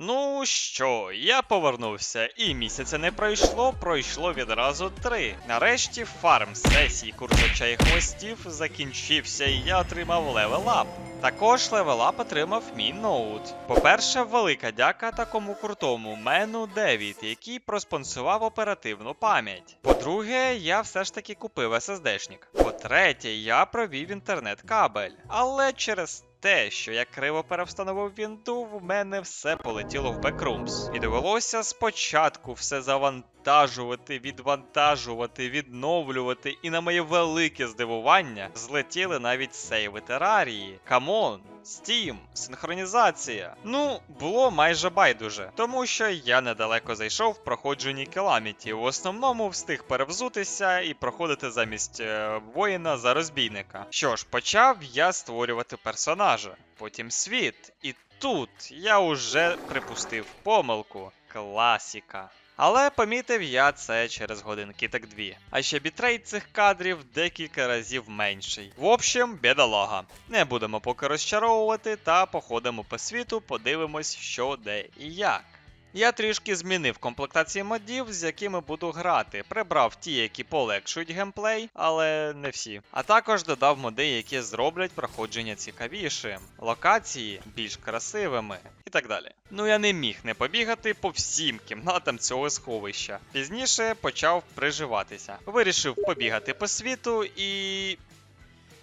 Ну що, я повернувся, і місяця не пройшло, пройшло відразу три. Нарешті фарм сесії курсача і хвостів закінчився, і я отримав левелап. Також левелап отримав мій ноут. По-перше, велика дяка такому крутому мену Девід, який проспонсував оперативну пам'ять. По-друге, я все ж таки купив SSD-шник. По-третє, я провів інтернет-кабель. Але через те, що я криво перевстановив вінду, в мене все полетіло в бекрумс. І довелося спочатку все завантажувати, відвантажувати, відновлювати, і на моє велике здивування злетіли навіть сейви терарії. Камон, Steam, синхронізація. Ну, було майже байдуже, тому що я недалеко зайшов в проходженні Calamity. В основному встиг перевзутися і проходити замість е, воїна за розбійника. Що ж, почав я створювати персонажа, потім світ, і тут я уже припустив помилку. Класіка. Але помітив я це через годинки так дві. А ще бітрейт цих кадрів декілька разів менший. В общем, бідолага. Не будемо поки розчаровувати та походимо по світу, подивимось, що де і як. Я трішки змінив комплектації модів, з якими буду грати. Прибрав ті, які полегшують геймплей, але не всі. А також додав моди, які зроблять проходження цікавішим, локації більш красивими і так далі. Ну я не міг не побігати по всім кімнатам цього сховища. Пізніше почав приживатися. Вирішив побігати по світу і.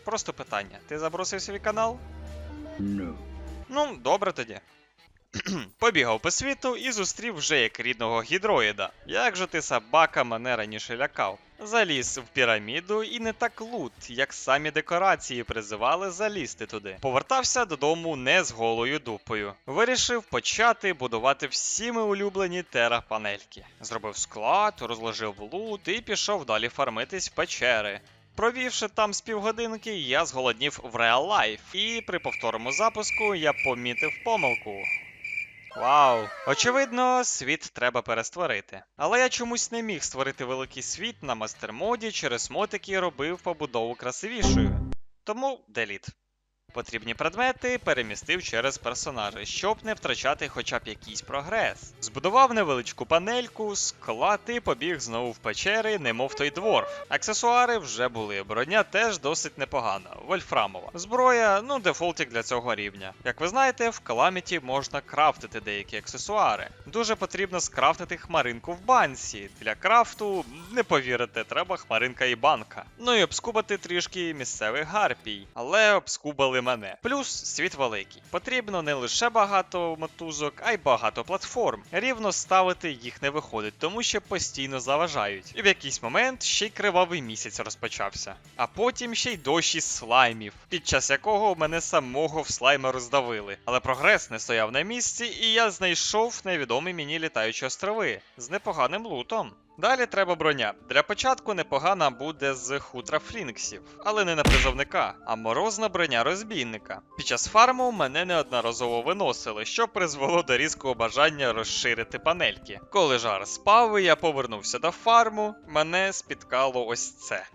Просто питання: ти забросив свій канал? No. Ну, добре тоді. Побігав по світу і зустрів вже як рідного гідроїда. Як же ти собака мене раніше лякав? Заліз в піраміду і не так лут, як самі декорації призивали залізти туди. Повертався додому не з голою дупою. Вирішив почати будувати всі ми улюблені тера-панельки. Зробив склад, розложив лут і пішов далі фармитись в печери. Провівши там з півгодинки, я зголоднів в реал лайф, і при повторному запуску я помітив помилку. Вау! Очевидно, світ треба перестворити. Але я чомусь не міг створити великий світ на мастермоді через мод, який робив побудову красивішою. Тому деліт. Потрібні предмети перемістив через персонажа, щоб не втрачати хоча б якийсь прогрес. Збудував невеличку панельку, склад і побіг знову в печери, немов той дворф. Аксесуари вже були, броня теж досить непогана, вольфрамова. Зброя, ну дефолтик для цього рівня. Як ви знаєте, в Calamity можна крафтити деякі аксесуари. Дуже потрібно скрафтити хмаринку в банці. Для крафту, не повірите, треба хмаринка і банка. Ну і обскубати трішки місцевих гарпій, але обскубали мене. Плюс світ великий. Потрібно не лише багато мотузок, а й багато платформ. Рівно ставити їх не виходить, тому що постійно заважають. І в якийсь момент ще й кривавий місяць розпочався. А потім ще й дощ із слаймів, під час якого мене самого в слайми роздавили. Але прогрес не стояв на місці, і я знайшов невідомі мені літаючі острови з непоганим лутом. Далі треба броня. Для початку непогана буде з хутра флінксів, але не на призовника, а морозна броня розбійника. Під час фарму мене неодноразово виносили, що призвело до різкого бажання розширити панельки. Коли жар спав, і я повернувся до фарму, мене спіткало ось це.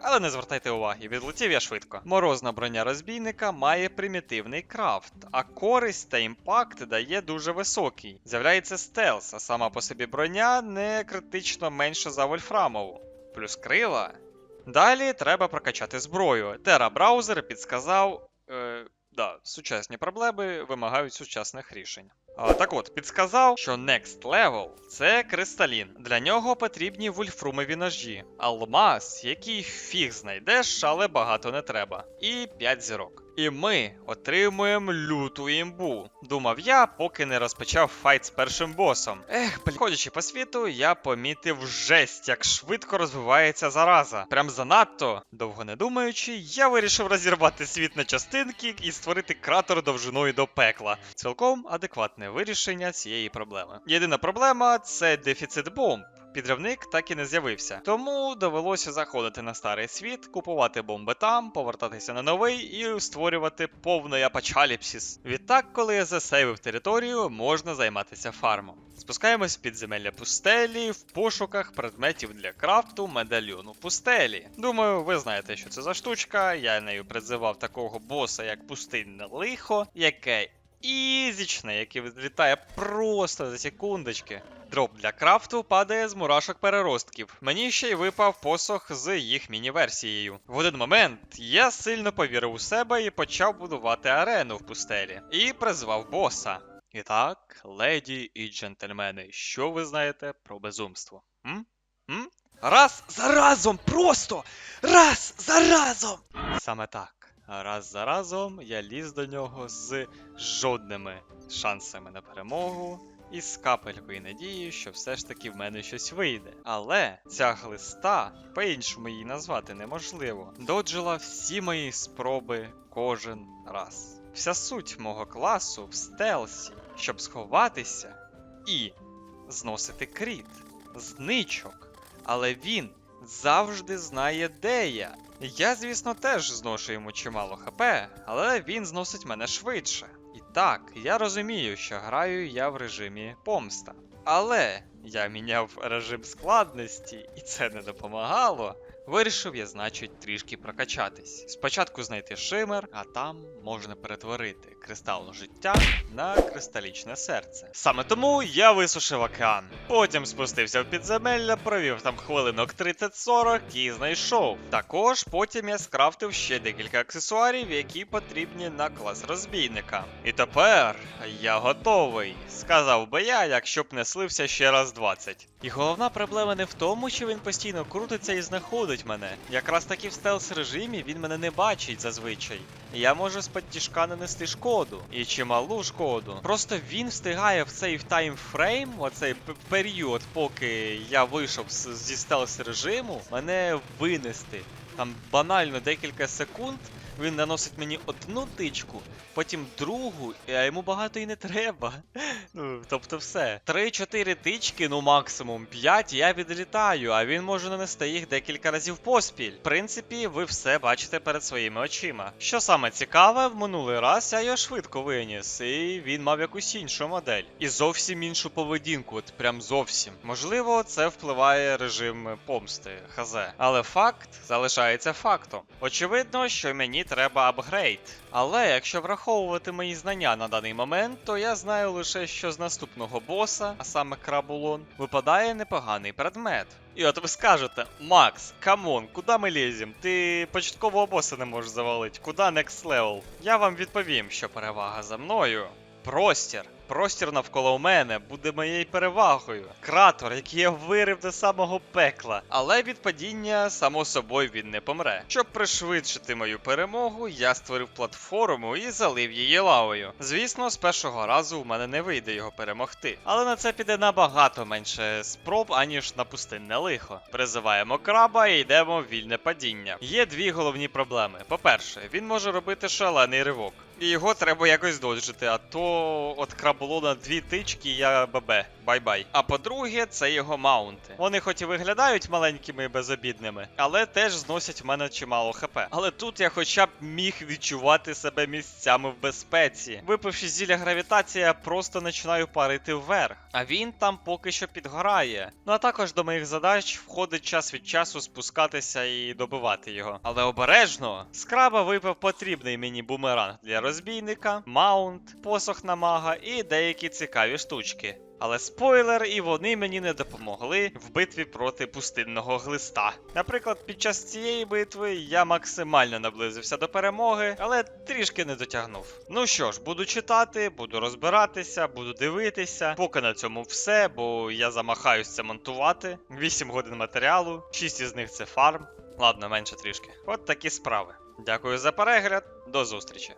Але не звертайте уваги, відлетів я швидко. Морозна броня розбійника має примітивний крафт, а користь та імпакт дає дуже високий. З'являється стелс, а сама по собі броня не критично менша за вольфрамову. Плюс крила. Далі треба прокачати зброю. Тера браузер підсказав. Е, да, сучасні проблеми вимагають сучасних рішень. А, так от, підсказав, що Next Level це кристалін. Для нього потрібні вольфрумові ножі, алмаз, який фіг знайдеш, але багато не треба. І 5 зірок. І ми отримуємо люту імбу. Думав я, поки не розпочав файт з першим босом. Ех, блін. Ходячи по світу, я помітив жесть, як швидко розвивається зараза. Прям занадто. Довго не думаючи, я вирішив розірвати світ на частинки і створити кратер довжиною до пекла. Цілком адекватне вирішення цієї проблеми. Єдина проблема це дефіцит бомб. Підривник так і не з'явився, тому довелося заходити на старий світ, купувати бомби там, повертатися на новий і створювати повний апочаліпсис. Відтак, коли я засейвив територію, можна займатися фармом. Спускаємось в підземелля пустелі в пошуках предметів для крафту медальйону пустелі. Думаю, ви знаєте, що це за штучка. Я нею призивав такого боса, як пустинне лихо, яке ізічне, яке відлітає просто за секундочки. Дроп для крафту падає з мурашок переростків. Мені ще й випав посох з їх міні-версією. В один момент я сильно повірив у себе і почав будувати арену в пустелі. І призвав боса. І так, леді і джентльмени, що ви знаєте про безумство? М? М? Раз за разом! Просто! Раз за разом! Саме так. Раз за разом я ліз до нього з жодними шансами на перемогу і з капелькою надії, що все ж таки в мене щось вийде. Але ця глиста, по-іншому її назвати неможливо, доджила всі мої спроби кожен раз. Вся суть мого класу в стелсі, щоб сховатися і зносити кріт, зничок. Але він завжди знає, де я. Я, звісно, теж зношу йому чимало хп, але він зносить мене швидше. І так, я розумію, що граю я в режимі помста. Але я міняв режим складності, і це не допомагало. Вирішив я, значить, трішки прокачатись. Спочатку знайти шимер, а там можна перетворити кристалне життя на кристалічне серце. Саме тому я висушив океан. Потім спустився в підземелля, провів там хвилинок 30-40 і знайшов. Також потім я скрафтив ще декілька аксесуарів, які потрібні на клас розбійника. І тепер я готовий, сказав би я, якщо б не слився ще раз 20. І головна проблема не в тому, що він постійно крутиться і знаходить мене. Якраз таки в стелс режимі він мене не бачить зазвичай. Я можу з-під тяжка нанести шкоду і чималу шкоду. Просто він встигає в цей таймфрейм, оцей період, поки я вийшов зі стелс режиму, мене винести. Там банально декілька секунд. Він наносить мені одну тичку, потім другу, а йому багато і не треба. Ну, тобто все. 3-4 тички, ну максимум 5, я відлітаю, а він може нанести їх декілька разів поспіль. В принципі, ви все бачите перед своїми очима. Що саме цікаве, в минулий раз я його швидко виніс, і він мав якусь іншу модель. І зовсім іншу поведінку, от прям зовсім. Можливо, це впливає режим помсти, хз. Але факт залишається фактом. Очевидно, що мені треба апгрейд. Але якщо враховувати мої знання на даний момент, то я знаю лише, що з наступного боса, а саме крабулон, випадає непоганий предмет. І от ви скажете, Макс, камон, куди ми лізем? Ти початкового боса не можеш завалити, куди next level? Я вам відповім, що перевага за мною. Простір. Простір навколо мене буде моєю перевагою. Кратер, який я вирив до самого пекла. Але від падіння, само собою, він не помре. Щоб пришвидшити мою перемогу, я створив платформу і залив її лавою. Звісно, з першого разу в мене не вийде його перемогти. Але на це піде набагато менше спроб, аніж на пустинне лихо. Призиваємо краба і йдемо в вільне падіння. Є дві головні проблеми. По-перше, він може робити шалений ривок. І його треба якось доджити, а то от краболона дві тички, я бабе. Бай-бай. А по-друге, це його маунти. Вони хоч і виглядають маленькими і безобідними, але теж зносять в мене чимало хп. Але тут я хоча б міг відчувати себе місцями в безпеці. Випивши зілля гравітації, я просто починаю парити вверх. А він там поки що підгорає. Ну а також до моїх задач входить час від часу спускатися і добивати його. Але обережно, з краба випав потрібний мені бумеранг для розбійника, маунт, посох на мага і деякі цікаві штучки. Але спойлер, і вони мені не допомогли в битві проти пустинного глиста. Наприклад, під час цієї битви я максимально наблизився до перемоги, але трішки не дотягнув. Ну що ж, буду читати, буду розбиратися, буду дивитися. Поки на цьому все, бо я замахаюсь це монтувати. 8 годин матеріалу, 6 із них це фарм. Ладно, менше трішки. От такі справи. Дякую за перегляд, до зустрічі.